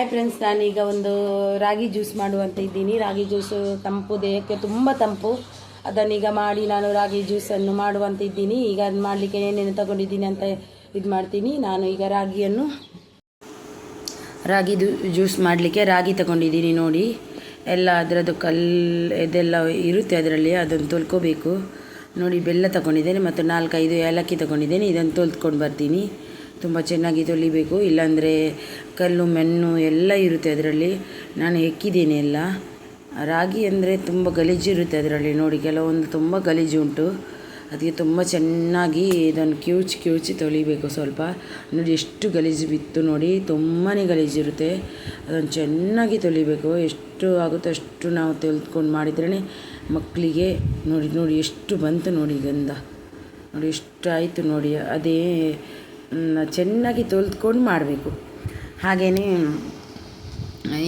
Hi friends ನಾನೀಗ ಒಂದು ರಾಗಿ juice ಮಾಡುವಂತ ಇದ್ದೀನಿ. ರಾಗಿ ಜ್ಯೂಸು ತಂಪು, ದೇಹಕ್ಕೆ ತುಂಬ ತಂಪು. ಅದನ್ನೀಗ ಮಾಡಿ ನಾನು ರಾಗಿ ಜ್ಯೂಸನ್ನು ಮಾಡುವಂತ ಇದ್ದೀನಿ. ಈಗ ಅದು ಮಾಡಲಿಕ್ಕೆ ಏನೇನು ತಗೊಂಡಿದ್ದೀನಿ ಅಂತ ಇದು ಮಾಡ್ತೀನಿ. ನಾನು ಈಗ ರಾಗಿಯನ್ನು ರಾಗಿ ಜ್ಯೂಸ್ ಮಾಡಲಿಕ್ಕೆ ರಾಗಿ ತಗೊಂಡಿದ್ದೀನಿ ನೋಡಿ. ಎಲ್ಲ ಅದರದ್ದು ಕಲ್ಲು ಇದೆಲ್ಲ ಇರುತ್ತೆ ಅದರಲ್ಲಿ, ಅದನ್ನು ತೊಳ್ಕೊಬೇಕು. ನೋಡಿ, ಬೆಲ್ಲ ತಗೊಂಡಿದ್ದೇನೆ ಮತ್ತು ನಾಲ್ಕೈದು ಏಲಕ್ಕಿ ತಗೊಂಡಿದ್ದೇನೆ. ಇದನ್ನು ತೊಳ್ಕೊಂಡು ಬರ್ತೀನಿ. ತುಂಬ ಚೆನ್ನಾಗಿ ತೊಳಿಬೇಕು, ಇಲ್ಲಾಂದರೆ ಕಲ್ಲು, ಮೆಣ್ಣು ಎಲ್ಲ ಇರುತ್ತೆ ಅದರಲ್ಲಿ. ನಾನು ಹೆಕ್ಕಿದ್ದೀನಿ ಎಲ್ಲ. ರಾಗಿ ಅಂದರೆ ತುಂಬ ಗಲೀಜು ಇರುತ್ತೆ ಅದರಲ್ಲಿ ನೋಡಿ, ಕೆಲವೊಂದು ತುಂಬ ಗಲೀಜು ಉಂಟು. ಅದಕ್ಕೆ ತುಂಬ ಚೆನ್ನಾಗಿ ಇದನ್ನು ಕಿವುಚಿ ಕಿವುಚಿ ತೊಳಿಬೇಕು ಸ್ವಲ್ಪ. ನೋಡಿ, ಎಷ್ಟು ಗಲೀಜು ಬಿತ್ತು ನೋಡಿ ತುಂಬಾ ಗಲೀಜಿರುತ್ತೆ ಅದನ್ನು ಚೆನ್ನಾಗಿ ತೊಳಿಬೇಕು. ಎಷ್ಟು ಆಗುತ್ತೋ ಅಷ್ಟು ನಾವು ತೆಗೆದುಕೊಂಡು ಮಾಡಿದ್ರೇ ಮಕ್ಕಳಿಗೆ ನೋಡಿ ನೋಡಿ, ಎಷ್ಟು ಬಂತು ನೋಡಿ ಗಂಧ. ನೋಡಿ, ಎಷ್ಟು ಆಯಿತು ನೋಡಿ, ಅದೇ ಚೆನ್ನಾಗಿ ತೊಳೆದ್ಕೊಂಡು ಮಾಡಬೇಕು. ಹಾಗೆಯೇ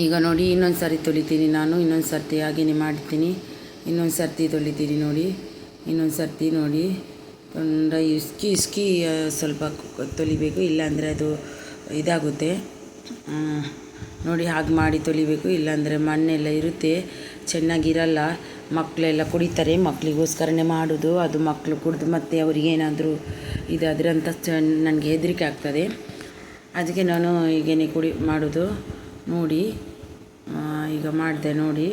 ಈಗ ನೋಡಿ ಇನ್ನೊಂದು ಸಾರಿ ತೊಳಿತೀನಿ ನಾನು, ಇನ್ನೊಂದು ಸರ್ತಿ ಹಾಗೆಯೇ ಮಾಡ್ತೀನಿ. ಇನ್ನೊಂದು ಸರ್ತಿ ತೊಳಿತೀನಿ ನೋಡಿ, ಇನ್ನೊಂದು ಸರ್ತಿ ನೋಡಿ. ತೊಂಡ ಇಸ್ಕಿ ಇಸ್ಕಿ ಸ್ವಲ್ಪ ತೊಳಿಬೇಕು, ಇಲ್ಲಾಂದರೆ ಅದು ಇದಾಗುತ್ತೆ. ನೋಡಿ ಹಾಗೆ ಮಾಡಿ ತೊಳಿಬೇಕು, ಇಲ್ಲಾಂದರೆ ಮಣ್ಣೆಲ್ಲ ಇರುತ್ತೆ, ಚೆನ್ನಾಗಿರಲ್ಲ. ಮಕ್ಕಳೆಲ್ಲ ಕುಡಿತಾರೆ ಮಕ್ಕಳಿಗೋಸ್ಕರನೇ ಮಾಡೋದು, ಅದು ಮಕ್ಕಳು ಕುಡಿದು ಮತ್ತೆ ಅವರಿಗೇನಾದರೂ ಇದಾದರೆ ಅಂತ ನನಗೆ ಹೆದರಿಕೆ ಆಗ್ತದೆ. ಅದಕ್ಕೆ ನಾನು ಹೀಗೇನೆ ಕುಡಿ, ಮಾಡೋದು. ನೋಡಿ ಈಗ ಮಾಡಿದೆ ನೋಡಿ.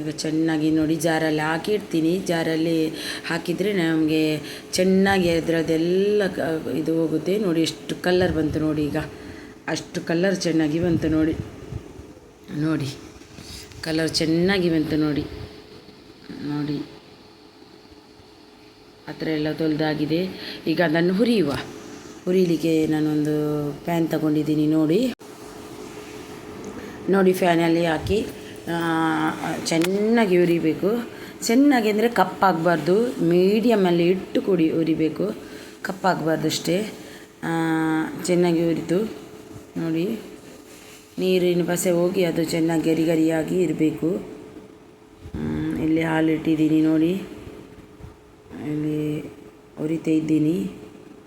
ಈಗ ಚೆನ್ನಾಗಿ ನೋಡಿ, ಜಾರಲ್ಲಿ ಹಾಕಿಡ್ತೀನಿ. ಜಾರಲ್ಲಿ ಹಾಕಿದರೆ ನಮಗೆ ಚೆನ್ನಾಗಿ ಅದರದ್ದೆಲ್ಲ ಇದು ಹೋಗುತ್ತೆ. ನೋಡಿ, ಎಷ್ಟು ಕಲ್ಲರ್ ಬಂತು ನೋಡಿ ಈಗ. ಅಷ್ಟು ಕಲ್ಲರ್ ಚೆನ್ನಾಗಿ ಬಂತು ನೋಡಿ. ನೋಡಿ, ಕಲರ್ ಚೆನ್ನಾಗಿ ಬಂತು ನೋಡಿ. ನೋಡಿ. ಆ ಥರ ಎಲ್ಲ ತೊಳೆದಾಗಿದೆ. ಈಗ ಅದನ್ನು ಹುರಿಯುವ. ಹುರಿಲಿಕ್ಕೆ ನಾನೊಂದು ಫ್ಯಾನ್ ತಗೊಂಡಿದ್ದೀನಿ ನೋಡಿ. ನೋಡಿ ಫ್ಯಾನಲ್ಲಿ ಹಾಕಿ ಚೆನ್ನಾಗಿ ಉರಿಬೇಕು ಚೆನ್ನಾಗಿ ಅಂದರೆ ಕಪ್ಪಾಗಬಾರ್ದು ಮೀಡಿಯಮಲ್ಲಿ ಇಟ್ಟು ಕುಡಿ ಉರಿಬೇಕು ಕಪ್ಪಾಗಬಾರ್ದು ಅಷ್ಟೇ. ಚೆನ್ನಾಗಿ ಉರಿದು ನೋಡಿ. ನೀರಿನ ಬಸೆ ಹೋಗಿ ಅದು ಚೆನ್ನಾಗಿ ಗರಿ ಗರಿಯಾಗಿ ಇರಬೇಕು. ಇಲ್ಲಿ ಹಾಲು ಇಟ್ಟಿದ್ದೀನಿ ನೋಡಿ. ಇಲ್ಲಿ ಉರಿತಾ ಇದ್ದೀನಿ.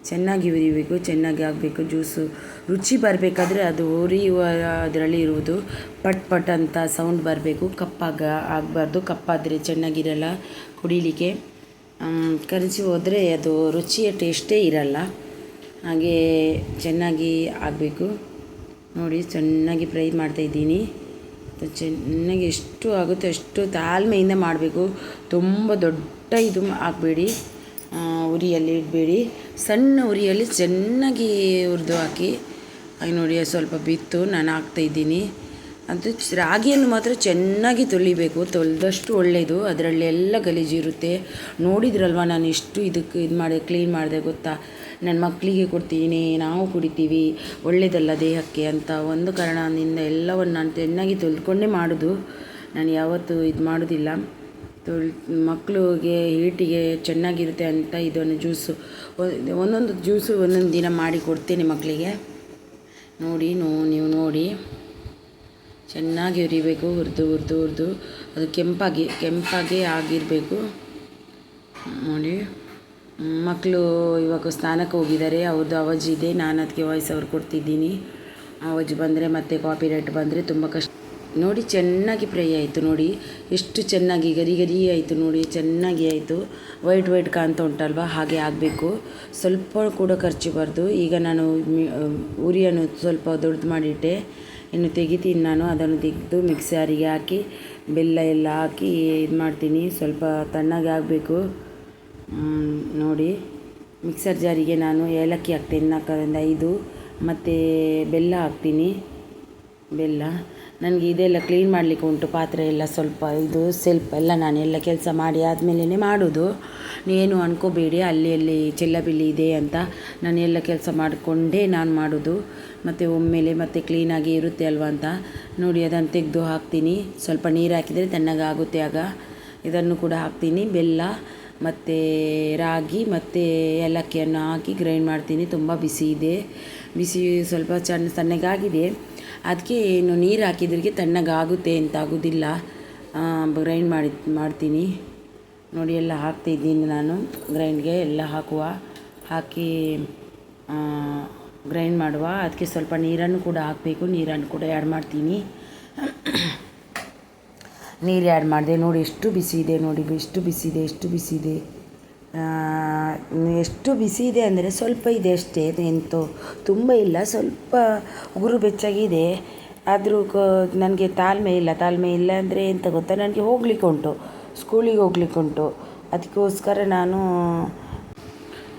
ಚೆನ್ನಾಗಿ ಉರಿಬೇಕು, ಚೆನ್ನಾಗಿ ಆಗಬೇಕು, ಜ್ಯೂಸು. ರುಚಿ ಬರಬೇಕಾದ್ರೆ ಅದು ಉರಿಯುವ ಅದರಲ್ಲಿ ಇರುವುದು. ಪಟ್ ಪಟ್ ಅಂತ ಸೌಂಡ್ ಬರಬೇಕು. ಕಪ್ಪಾಗ ಆಗಬಾರ್ದು. ಕಪ್ಪಾದರೆ ಚೆನ್ನಾಗಿರಲ್ಲ ಕುಡಿಲಿಕ್ಕೆ. ಕರಚಿ ಹೋದರೆ ಅದು ರುಚಿಯ ಟೇಸ್ಟೇ ಇರಲ್ಲ. ಹಾಗೆ ಚೆನ್ನಾಗಿ ಆಗಬೇಕು. ನೋಡಿ, ಚೆನ್ನಾಗಿ ಫ್ರೈ ಮಾಡ್ತಾಯಿದ್ದೀನಿ ಚೆನ್ನಾಗಿ ಎಷ್ಟು ಆಗುತ್ತೆ ಅಷ್ಟು ತಾಳ್ಮೆಯಿಂದ ಮಾಡಬೇಕು. ತುಂಬ ದೊಡ್ಡ ಇದು ಆಗಬೇಡಿ ಉರಿಯಲ್ಲಿ ಇಡಬೇಡಿ. ಸಣ್ಣ ಉರಿಯಲ್ಲಿ ಚೆನ್ನಾಗಿ ಹುರಿದು ಹಾಕಿ. ನೋಡಿ, ಸ್ವಲ್ಪ ಬಿತ್ತು, ನಾನು ಹಾಕ್ತಾಯಿದ್ದೀನಿ ಅದು ರಾಗಿಯನ್ನು ಮಾತ್ರ ಚೆನ್ನಾಗಿ ತೊಳಿಬೇಕು. ತೊಳೆದಷ್ಟು ಒಳ್ಳೆಯದು ಅದರಲ್ಲಿ ಎಲ್ಲ ಗಲೀಜು ಇರುತ್ತೆ. ನೋಡಿದ್ರಲ್ವ ನಾನು ಎಷ್ಟು ಇದಕ್ಕೆ ಇದು ಮಾಡಿದೆ ಕ್ಲೀನ್ ಮಾಡಿದೆ ಗೊತ್ತಾ? ನನ್ನ ಮಕ್ಕಳಿಗೆ ಕೊಡ್ತೀನಿ, ನಾವು ಕುಡಿತೀವಿ ಒಳ್ಳೆಯದಲ್ಲ ದೇಹಕ್ಕೆ ಅಂತ ಒಂದು ಕಾರಣದಿಂದ ಎಲ್ಲವನ್ನು ನಾನು ಚೆನ್ನಾಗಿ ತೊಳ್ಕೊಂಡೇ ಮಾಡೋದು. ನಾನು ಯಾವತ್ತೂ ಇದು ಮಾಡೋದಿಲ್ಲ. ತೊಳ್ ಮಕ್ಕಳಿಗೆ ಹೀಟಿಗೆ ಚೆನ್ನಾಗಿರುತ್ತೆ ಅಂತ ಇದನ್ನು ಜ್ಯೂಸು ಒಂದೊಂದು ಜ್ಯೂಸು ಒಂದೊಂದು ದಿನ ಮಾಡಿ ಕೊಡ್ತೀನಿ ಮಕ್ಕಳಿಗೆ ನೋಡಿ, ನೋ, ನೀವು ನೋಡಿ. ಚೆನ್ನಾಗಿ ಹುರಿಬೇಕು ಹುರಿದು ಹುರಿದು ಹುರಿದು. ಅದು ಕೆಂಪಾಗಿ ಕೆಂಪಾಗಿ ಆಗಿರಬೇಕು. ನೋಡಿ. ಮಕ್ಕಳು ಇವಾಗ ಸ್ನಾನಕ್ಕೆ ಹೋಗಿದ್ದಾರೆ ಅವ್ರದ್ದು ಅವಜ್ ಇದೆ, ನಾನು ಅದಕ್ಕೆ ವಾಯ್ಸ್ ಅವ್ರು ಕೊಡ್ತಿದ್ದೀನಿ. ಅವಜ್ ಬಂದರೆ ಮತ್ತೆ ಕಾಪಿ ರೈಟ್ ಬಂದರೆ ತುಂಬ ಕಷ್ಟ. ನೋಡಿ ಚೆನ್ನಾಗಿ ಫ್ರೈ ಆಯಿತು, ನೋಡಿ. ಎಷ್ಟು ಚೆನ್ನಾಗಿ ಗರಿ ಗರಿ ಆಯಿತು, ನೋಡಿ. ಚೆನ್ನಾಗಿ ಆಯಿತು. ವೈಟ್ ವೈಟ್ ಕಾಣ್ತಾ ಉಂಟಲ್ವ? ಹಾಗೆ ಆಗಬೇಕು. ಸ್ವಲ್ಪ ಕೂಡ ಖರ್ಚಬಾರ್ದು ಈಗ ನಾನು ಉರಿಯನ್ನು ಸ್ವಲ್ಪ ದೊಡ್ಡದು ಮಾಡಿಟ್ಟೆ. ಇನ್ನು ತೆಗಿತೀನಿ ನಾನು, ಅದನ್ನು ತೆಗೆದು ಮಿಕ್ಸರಿಗೆ ಹಾಕಿ, ಬೆಲ್ಲ ಎಲ್ಲ ಹಾಕಿ ಇದು ಮಾಡ್ತೀನಿ ಸ್ವಲ್ಪ ತಣ್ಣಗೆ ಆಗಬೇಕು. ನೋಡಿ ಮಿಕ್ಸರ್ ಜಾರಿಗೆ ನಾನು ಏಲಕ್ಕಿ ಹಾಕ್ತೀನಿ, ನಾಲ್ಕರಿಂದ ಐದು, ಮತ್ತು ಬೆಲ್ಲ ಹಾಕ್ತೀನಿ. ಬೆಲ್ಲ, ನನಗೆ ಇದೆಲ್ಲ ಕ್ಲೀನ್ ಮಾಡಲಿಕ್ಕೆ ಉಂಟು, ಪಾತ್ರೆ ಎಲ್ಲ ಸ್ವಲ್ಪ ಇದು ಸ್ವಲ್ಪ ಎಲ್ಲ ನಾನು ಎಲ್ಲ ಕೆಲಸ ಮಾಡಿ ಆದಮೇಲೆ ಮಾಡೋದು. ನೀನು ಅನ್ಕೋಬೇಡಿ, ಅಲ್ಲಿ ಅಲ್ಲಿ ಚೆಲ್ಲಬಿಲ್ಲಿ ಇದೆ ಅಂತ ನಾನು ಎಲ್ಲ ಕೆಲಸ ಮಾಡಿಕೊಂಡೇ ನಾನು ಮಾಡೋದು. ಮತ್ತು ಒಮ್ಮೆಲೆ ಮತ್ತೆ ಕ್ಲೀನಾಗಿ ಇರುತ್ತೆ ಅಲ್ವಾ ಅಂತ. ನೋಡಿ, ಅದನ್ನು ತೆಗೆದು ಹಾಕ್ತೀನಿ. ಸ್ವಲ್ಪ ನೀರು ಹಾಕಿದರೆ ತಣ್ಣಗಾಗುತ್ತೆ ಆಗ. ಇದನ್ನು ಕೂಡ ಹಾಕ್ತೀನಿ. ಬೆಲ್ಲ ಮತ್ತು ರಾಗಿ ಮತ್ತು ಏಲಕ್ಕಿಯನ್ನು ಹಾಕಿ ಗ್ರೈಂಡ್ ಮಾಡ್ತೀನಿ. ತುಂಬ ಬಿಸಿ ಇದೆ. ಬಿಸಿ ಸ್ವಲ್ಪ ಚೆನ್ನ ತಣ್ಣಗಾಗಿದೆ. ಅದಕ್ಕೆ ಏನು ನೀರು ಹಾಕಿದ್ರಿಗೆ ತಣ್ಣಗಾಗುತ್ತೆ ಅಂತ ಆಗೋದಿಲ್ಲ. ಗ್ರೈಂಡ್ ಮಾಡಿ, ಮಾಡ್ತೀನಿ. ನೋಡಿ ಎಲ್ಲ ಹಾಕ್ತಿದ್ದೀನಿ ನಾನು. ಗ್ರೈಂಡ್ಗೆ ಎಲ್ಲ ಹಾಕುವ, ಹಾಕಿ ಗ್ರೈಂಡ್ ಮಾಡುವ. ಅದಕ್ಕೆ ಸ್ವಲ್ಪ ನೀರನ್ನು ಕೂಡ ಹಾಕಬೇಕು. ನೀರನ್ನು ಕೂಡ ಆ್ಯಡ್ ಮಾಡ್ತೀನಿ. ನೀರು ಆ್ಯಡ್ ಮಾಡಿದೆ. ನೋಡಿ, ಎಷ್ಟು ಬಿಸಿ ಇದೆ, ನೋಡಿ ಎಷ್ಟು ಬಿಸಿ ಇದೆ, ಎಷ್ಟು ಬಿಸಿ ಇದೆ. ಎಷ್ಟು ಬಿಸಿ ಇದೆ ಅಂದರೆ ಸ್ವಲ್ಪ ಇದೆ ಅಷ್ಟೇ. ಎಂತೋ ತುಂಬ ಇಲ್ಲ, ಸ್ವಲ್ಪ ಉಗುರು ಬೆಚ್ಚಾಗಿದೆ ಆದರೂ ಕ, ನನಗೆ ತಾಳ್ಮೆ ಇಲ್ಲ. ತಾಳ್ಮೆ ಇಲ್ಲ ಅಂದರೆ ಎಂತ ಗೊತ್ತಾ? ನನಗೆ ಹೋಗ್ಲಿಕ್ಕೆ ಉಂಟು ಸ್ಕೂಲಿಗೆ ಹೋಗ್ಲಿಕ್ಕೆ ಉಂಟು ಅದಕ್ಕೋಸ್ಕರ ನಾನು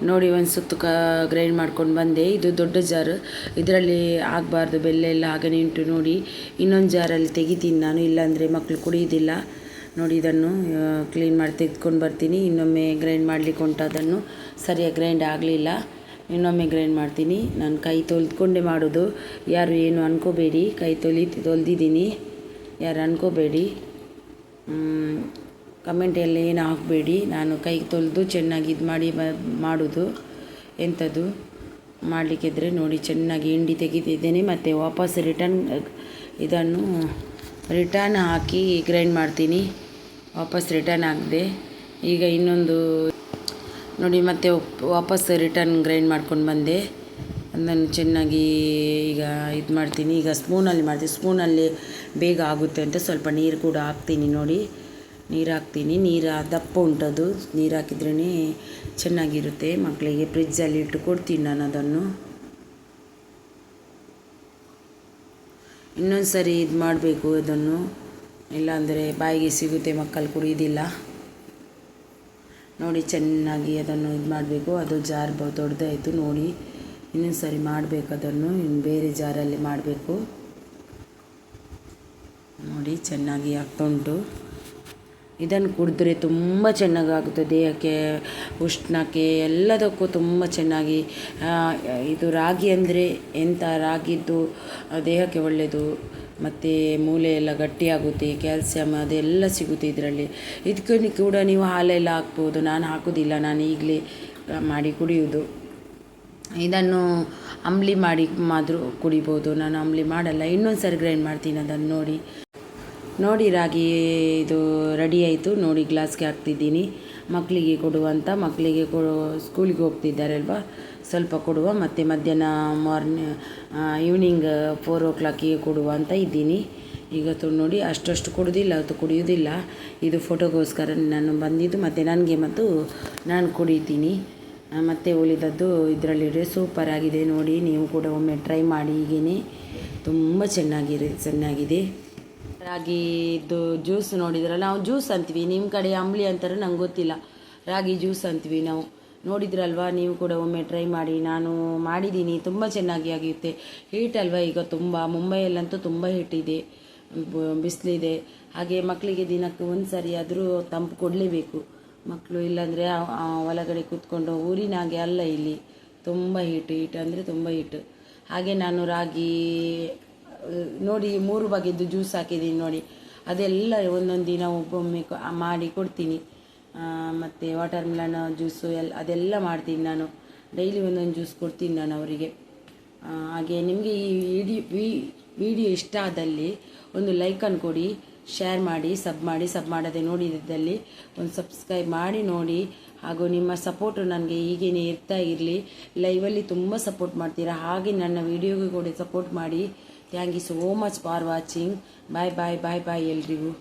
ನೋಡಿ ಒಂದು ಸುತ್ತು ಕ ಗ್ರೈಂಡ್ ಮಾಡ್ಕೊಂಡು ಬಂದೆ. ಇದು ದೊಡ್ಡ ಜಾರು ಇದರಲ್ಲಿ ಆಗಬಾರ್ದು, ಬೆಲ್ಲ ಎಲ್ಲ ಹಾಗೆ ಉಂಟು ನೋಡಿ. ಇನ್ನೊಂದು ಜಾರಲ್ಲಿ ತೆಗಿತೀನಿ ನಾನು, ಇಲ್ಲಾಂದರೆ ಮಕ್ಕಳು ಕುಡಿಯೋದಿಲ್ಲ. ನೋಡಿ ಇದನ್ನು ಕ್ಲೀನ್ ಮಾಡಿ ತೆಗೆದುಕೊಂಡು ಬರ್ತೀನಿ. ಇನ್ನೊಮ್ಮೆ ಗ್ರೈಂಡ್ ಮಾಡಲಿಕ್ಕೆ ಉಂಟು ಅದನ್ನು. ಸರಿಯಾಗಿ ಗ್ರೈಂಡ್ ಆಗಲಿಲ್ಲ. ಇನ್ನೊಮ್ಮೆ ಗ್ರೈಂಡ್ ಮಾಡ್ತೀನಿ. ನಾನು ಕೈ ತೊಳೆದುಕೊಂಡೇ ಮಾಡೋದು. ಯಾರು ಏನು ಅನ್ಕೋಬೇಡಿ. ಕೈ ತೊಳಿ, ತೊಳೆದಿದ್ದೀನಿ. ಯಾರು ಅನ್ಕೋಬೇಡಿ. ಕಮೆಂಟ್ ಎಲ್ಲ ಏನು ಹಾಕಬೇಡಿ ನಾನು ಕೈ ತೊಳೆದು ಚೆನ್ನಾಗಿ ಇದು ಮಾಡಿ ಮಾಡೋದು. ಎಂಥದ್ದು ಮಾಡಲಿಕ್ಕಿದ್ರೆ ನೋಡಿ, ಚೆನ್ನಾಗಿ ಹಿಂಡಿ ತೆಗೆದಿದ್ದೇನೆ ಮತ್ತು ವಾಪಸ್ ರಿಟರ್ನ್ ಇದನ್ನು ರಿಟರ್ನ್ ಹಾಕಿ ಗ್ರೈಂಡ್ ಮಾಡ್ತೀನಿ. ವಾಪಸ್ ರಿಟರ್ನ್ ಹಾಕಿದೆ ಈಗ ಇನ್ನೊಂದು, ನೋಡಿ, ಮತ್ತೆ ವಾಪ್- ವಾಪಸ್ ರಿಟರ್ನ್ ಗ್ರೈಂಡ್ ಮಾಡ್ಕೊಂಡು ಬಂದೆ. ಅದನ್ನು ಚೆನ್ನಾಗಿ ಈಗ ಇದು ಮಾಡ್ತೀನಿ. ಈಗ ಸ್ಪೂನಲ್ಲಿ ಮಾಡ್ತೀನಿ. ಸ್ಪೂನಲ್ಲಿ ಬೇಗ ಆಗುತ್ತೆ ಅಂತ ಸ್ವಲ್ಪ ನೀರು ಕೂಡ ಹಾಕ್ತೀನಿ ನೋಡಿ. ನೀರು ಹಾಕ್ತೀನಿ ನೀರು, ದಪ್ಪ ಉಂಟದು. ನೀರು ಹಾಕಿದ್ರೇ ಚೆನ್ನಾಗಿರುತ್ತೆ ಮಕ್ಕಳಿಗೆ ಫ್ರಿಜ್ಜಲ್ಲಿ ಇಟ್ಟು ಕೊಡ್ತೀನಿ ನಾನು ಅದನ್ನು. ಇನ್ನೊಂದು ಸರಿ ಇದು ಮಾಡಬೇಕು ಅದನ್ನು. ಇಲ್ಲಾಂದರೆ ಬಾಯಿಗೆ ಸಿಗುತ್ತೆ ಮಕ್ಕಳು ಕುಡಿಯೋದಿಲ್ಲ ನೋಡಿ ಚೆನ್ನಾಗಿ ಅದನ್ನು ಇದು ಮಾಡಬೇಕು. ಅದು ಜಾರ್ ದೊಡ್ಡದಾಯಿತು ನೋಡಿ. ಇನ್ನೊಂದು ಸರಿ ಮಾಡಬೇಕು ಅದನ್ನು. ಇನ್ನು ಬೇರೆ ಜಾರಲ್ಲಿ ಮಾಡಬೇಕು. ನೋಡಿ ಚೆನ್ನಾಗಿ ಆಗ್ತಾ ಇದನ್ನು ಕುಡಿದ್ರೆ ತುಂಬ ಚೆನ್ನಾಗಾಗುತ್ತೆ. ದೇಹಕ್ಕೆ, ಉಷ್ಣಕ್ಕೆ, ಎಲ್ಲದಕ್ಕೂ ತುಂಬ ಚೆನ್ನಾಗಿ ಇದು ರಾಗಿ ಅಂದರೆ ಎಂಥ ರಾಗಿದ್ದು ದೇಹಕ್ಕೆ ಒಳ್ಳೆಯದು ಮತ್ತು ಮೂಳೆ ಎಲ್ಲ ಗಟ್ಟಿಯಾಗುತ್ತೆ ಕ್ಯಾಲ್ಸಿಯಮ್ ಅದೆಲ್ಲ ಸಿಗುತ್ತೆ ಇದರಲ್ಲಿ. ಇದಕ್ಕೆ ಕೂಡ ನೀವು ಹಾಲೆಲ್ಲ ಹಾಕ್ಬೋದು. ನಾನು ಹಾಕೋದಿಲ್ಲ, ನಾನು ಈಗಲೇ ಮಾಡಿ ಕುಡಿಯೋದು ಇದನ್ನು ಅಂಬ್ಲಿ ಮಾಡಿ ಮಾದರೂ ಕುಡಿಬೋದು. ನಾನು ಅಂಬ್ಲಿ ಮಾಡಲ್ಲ ಇನ್ನೊಂದು ಸರಿ ಗ್ರೈಂಡ್ ಮಾಡ್ತೀನಿ ಅದನ್ನು ನೋಡಿ. ನೋಡಿ ರಾಗಿ ಇದು ರೆಡಿ ಆಯಿತು. ನೋಡಿ ಗ್ಲಾಸ್ಗೆ ಹಾಕ್ತಿದ್ದೀನಿ. ಮಕ್ಕಳಿಗೆ ಕೊಡುವಂಥ ಮಕ್ಕಳಿಗೆ ಕೊಡು ಸ್ಕೂಲಿಗೆ ಹೋಗ್ತಿದ್ದಾರೆ ಅಲ್ವಾ ಸ್ವಲ್ಪ ಕೊಡುವ. ಮತ್ತು ಮಧ್ಯಾಹ್ನ ಮಾರ್ನಿ ಈವ್ನಿಂಗ್ ಫೋರ್ ಓ ಕ್ಲಾಕಿಗೆ ಕೊಡುವ ಅಂತ ಇದ್ದೀನಿ. ಇವತ್ತು ನೋಡಿ ಅಷ್ಟಷ್ಟು ಕುಡಿದಿಲ್ಲ ಅದು ಕುಡಿಯೋದಿಲ್ಲ. ಇದು ಫೋಟೋಗೋಸ್ಕರ ನಾನು ಬಂದಿದ್ದು. ಮತ್ತು ನನಗೆ ಮತ್ತು ನಾನು ಕುಡಿತೀನಿ. ಮತ್ತು ಉಳಿದದ್ದು ಇದರಲ್ಲಿದೆ ಸೂಪರ್ ಆಗಿದೆ. ನೋಡಿ ನೀವು ಕೂಡ ಒಮ್ಮೆ ಟ್ರೈ ಮಾಡಿ. ಹೀಗೇ ತುಂಬ ಚೆನ್ನಾಗಿರಿ ಚೆನ್ನಾಗಿದೆ. ರಾಗಿದು ಜ್ಯೂಸ್ ನೋಡಿದ್ರಲ್ಲ, ನಾವು ಜ್ಯೂಸ್ ಅಂತೀವಿ. ನಿಮ್ಮ ಕಡೆ ಅಂಬ್ಲಿ ಅಂತಾರೆ, ನಂಗೆ ಗೊತ್ತಿಲ್ಲ. ರಾಗಿ ಜ್ಯೂಸ್ ಅಂತೀವಿ ನಾವು. ನೋಡಿದ್ರಲ್ವಾ, ನೀವು ಕೂಡ ಒಮ್ಮೆ ಟ್ರೈ ಮಾಡಿ. ನಾನು ಮಾಡಿದ್ದೀನಿ ತುಂಬ ಚೆನ್ನಾಗಿ ಆಗುತ್ತೆ ಹೀಟ್ ಅಲ್ವಾ ಈಗ ತುಂಬ, ಮುಂಬೈಯಲ್ಲಂತೂ ತುಂಬ ಹೀಟ್ ಇದೆ. ಬಿಸಿಲಿದೆ. ಹಾಗೆ ಮಕ್ಕಳಿಗೆ ದಿನಕ್ಕೆ ಒಂದು ಸರಿ ಆದರೂ ತಂಪು ಕೊಡಲೇಬೇಕು. ಮಕ್ಕಳು ಇಲ್ಲಾಂದರೆ ಒಳಗಡೆ ಕೂತ್ಕೊಂಡು ಊರಿನಾಗೆ ಅಲ್ಲ ಇಲ್ಲಿ. ತುಂಬ ಹೀಟ್ ಹೀಟ್ ಅಂದರೆ ತುಂಬ ಹೀಟ್ ಹಾಗೆ ನಾನು ರಾಗಿ ನೋಡಿ, ಮೂರು ಬಗೆಯದ್ದು ಜ್ಯೂಸ್ ಹಾಕಿದ್ದೀನಿ ನೋಡಿ. ಅದೆಲ್ಲ ಒಂದೊಂದು ದಿನ ಒಬ್ಬೊಮ್ಮೆ ಮಾಡಿ ಕೊಡ್ತೀನಿ. ಮತ್ತು ವಾಟರ್ ಮಿಲನ್ ಜ್ಯೂಸು ಎಲ್ಲ ಅದೆಲ್ಲ ಮಾಡ್ತೀನಿ ನಾನು. ಡೈಲಿ ಒಂದೊಂದು ಜ್ಯೂಸ್ ಕೊಡ್ತೀನಿ ನಾನು ಅವರಿಗೆ. ಹಾಗೆ ನಿಮಗೆ ಈ ವಿಡಿಯೋ ವಿಡಿಯೋ ಇಷ್ಟ ಆದಲ್ಲಿ ಒಂದು ಲೈಕನ್ನು ಕೊಡಿ ಶೇರ್ ಮಾಡಿ ಸಬ್ ಮಾಡಿ ಸಬ್ ಮಾಡದೆ ನೋಡಿದ್ದಲ್ಲಿ ಒಂದು ಸಬ್ಸ್ಕ್ರೈಬ್ ಮಾಡಿ ನೋಡಿ. ಹಾಗೂ ನಿಮ್ಮ ಸಪೋರ್ಟು ನನಗೆ ಹೀಗೇನೆ ಇರ್ತಾ ಇರಲಿ. ಲೈವಲ್ಲಿ ತುಂಬ ಸಪೋರ್ಟ್ ಮಾಡ್ತೀರಾ. ಹಾಗೆ ನನ್ನ ವಿಡಿಯೋಗೆ ಕೂಡ ಸಪೋರ್ಟ್ ಮಾಡಿ. thank you so much for watching bye bye bye bye ಎಲ್ರಿಗೂ